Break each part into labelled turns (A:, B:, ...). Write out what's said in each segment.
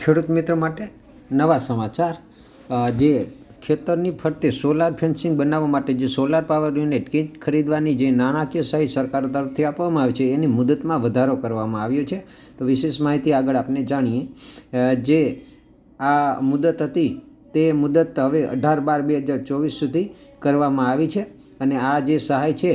A: ખેડૂત મિત્ર માટે નવા સમાચાર. જે ખેતરની ફરતે સોલાર ફેન્સિંગ બનાવવા માટે જે સોલાર પાવર યુનિટ કીટ ખરીદવાની જે નાણાકીય સહાય સરકાર તરફથી આપવામાં આવે છે, એની મુદતમાં વધારો કરવામાં આવ્યો છે. તો વિશેષ માહિતી આગળ આપણે જાણીએ. જે આ મુદત હતી, તે મુદત હવે અઢાર બાર બે હજાર ચોવીસ સુધી કરવામાં આવી છે અને આ જે સહાય છે,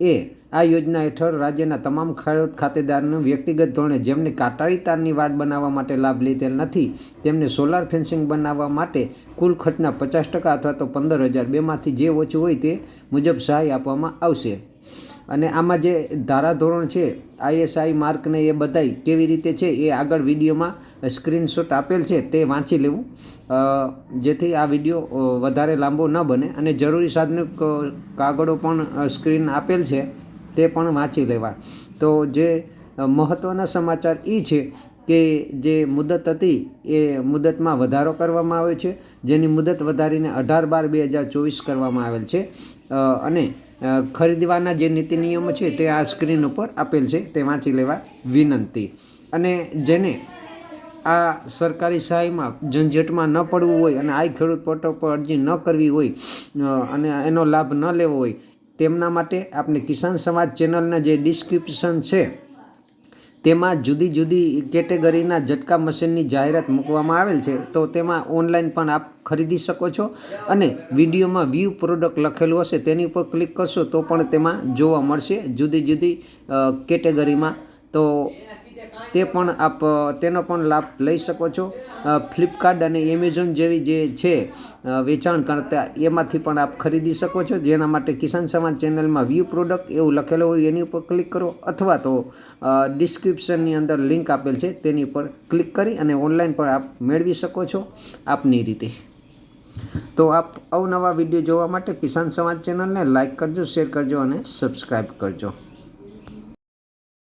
A: એ આ યોજના હેઠળ રાજ્યના તમામ ખેડૂત ખાતેદારનું વ્યક્તિગત ધોરણે જેમને કાટાળી તારની વાડ બનાવવા માટે લાભ લીધેલ નથી, તેમને સોલાર ફેન્સિંગ બનાવવા માટે કુલ ખર્ચના પચાસ ટકા અથવા તો પંદર હજાર બેમાંથી જે ઓછું હોય તે મુજબ સહાય આપવામાં આવશે. અને આમાં જે ધારાધોરણ છે, આઈએસઆઈ માર્કને એ બધાય કેવી રીતે છે એ આગળ વિડીયોમાં સ્ક્રીનશોટ આપેલ છે તે વાંચી લેવું. જેથી આ વીડિયો વધારે લાંબો ન બને અને જરૂરી સાધનો ક- કાગળો પણ સ્ક્રીન આપેલ છે. તે પણ વાંચી લેવા. તો જે મહત્ત્વના સમાચાર એ છે કે જે મુદત હતી એ મુદતમાં વધારો કરવામાં આવ્યો છે. જેની મુદત વધારીને અઢાર બાર બે હજાર ચોવીસ કરવામાં આવેલ છે. અને ખરીદવાના જે નીતિ નિયમો છે તે આ સ્ક્રીન ઉપર આપેલ છે તે વાંચી લેવા વિનંતી. અને જેને આ સરકારી સહાયમાં ઝંઝટમાં ન પડવું હોય અને આ ખેડૂત પોર્ટલ પર અરજી ન કરવી હોય અને એનો લાભ ન લેવો હોય તેમના માટે આપણે કિસાન સમાજ ચેનલના જે ડિસ્ક્રિપ્શન છે, તેમાં જુદી જુદી કેટેગરીના ઝટકા મશીનની જાહેરાત મૂકવામાં આવેલ છે, તો તેમાં ઓનલાઈન પણ આપ ખરીદી શકો છો અને વિડીયોમાં વ્યૂ પ્રોડક્ટ લખેલું હશે તેની ઉપર ક્લિક કરશો તો પણ તેમાં જોવા મળશે જુદી જુદી કેટેગરીમાં. તો તે પણ આપ, તેનો પણ લાભ લઈ શકો છો. ફ્લિપકાર્ટ અને એમેઝોન જેવી જે છે વેચાણ કરતા એમાંથી પણ આપ ખરીદી શકો છો. જેના માટે કિસાન સમાજ ચેનલમાં વ્યૂ પ્રોડક્ટ એવું લખેલું હોય એની ઉપર ક્લિક કરો અથવા તો ડિસ્ક્રિપ્શનની અંદર લિંક આપેલ છે તેની ઉપર ક્લિક કરી અને ઓનલાઈન પણ આપ મેળવી શકો છો આપની રીતે. તો આપ અવનવા વીડિયો જોવા માટે કિસાન સમાજ ચેનલને લાઇક કરજો, શેર કરજો અને સબસ્ક્રાઈબ કરજો.